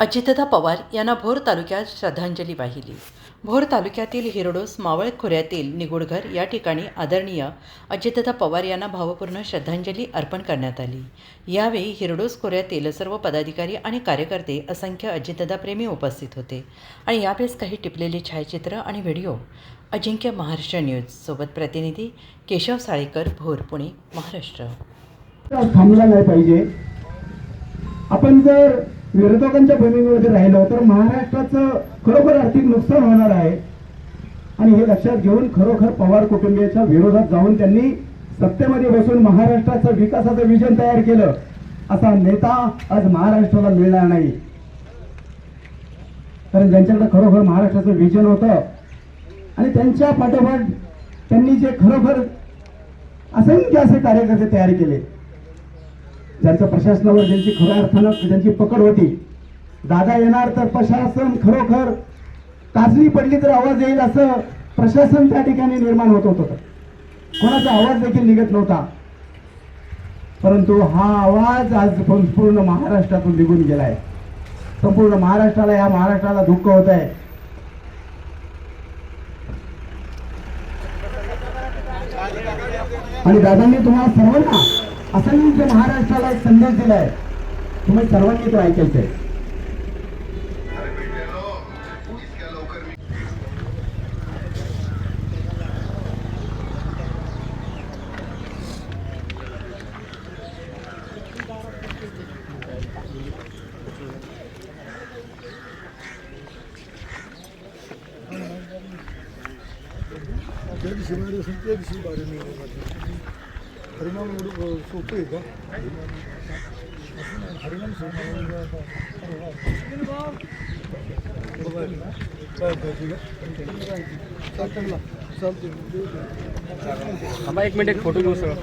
अजितदा पवार यांना भोर तालुक्यात श्रद्धांजली वाहिली. भोर तालुक्यातील हिरडोस मावळ खोऱ्यातील निगुडघर या ठिकाणी आदरणीय अजितदा पवार यांना भावपूर्ण श्रद्धांजली अर्पण करण्यात आली. यावेळी हिरडोस खोऱ्यातील सर्व पदाधिकारी आणि कार्यकर्ते असंख्य अजितदा प्रेमी उपस्थित होते आणि यावेळेस काही टिपलेले छायाचित्र आणि व्हिडिओ. अजिंक्य महाराष्ट्र न्यूज सोबत प्रतिनिधी केशव साळेकर भोर पुणे महाराष्ट्र. थांबला नाही पाहिजे. आपण जर विरोधकांच्या भूमिकेमध्ये राहिलो तर महाराष्ट्राचं खरोखर आर्थिक नुकसान होणार आहे. आणि हे लक्षात घेऊन खरोखर पवार कुटुंबियाच्या विरोधात जाऊन त्यांनी सत्तेमध्ये बसून महाराष्ट्राचं विकासाचं विजन तयार केलं असा नेता आज महाराष्ट्राला मिळणार नाही. कारण ज्यांच्याकडे खरोखर महाराष्ट्राचं विजन होतं आणि त्यांच्या पाठोपाठ त्यांनी जे खरोखर असंख्य असे कार्यकर्ते तयार केले त्यांचं प्रशासनावर ज्यांची खऱ्या अर्थानं ज्यांची पकड होती. दादा येणार तर प्रशासन खरोखर काजली पडली तर आवाज येईल असं प्रशासन त्या ठिकाणी निर्माण होत होतं. कोणाचा आवाज देखील निघत नव्हता. परंतु हा आवाज आज संपूर्ण महाराष्ट्रातून निघून गेलाय. संपूर्ण महाराष्ट्राला या महाराष्ट्राला दुःख होत आहे. आणि दादांनी तुम्हाला सर्वांना असंख्य महाराष्ट्राला एक संदेश दिलाय. तुम्ही सर्वांनी तो ऐकायचा आहे त्या दिवशी बाहेर असेल हरिनाम एवढं सोपं आहे का? हरिनाम सोपं एक मिनिट एक फोटो घेऊ सगळं.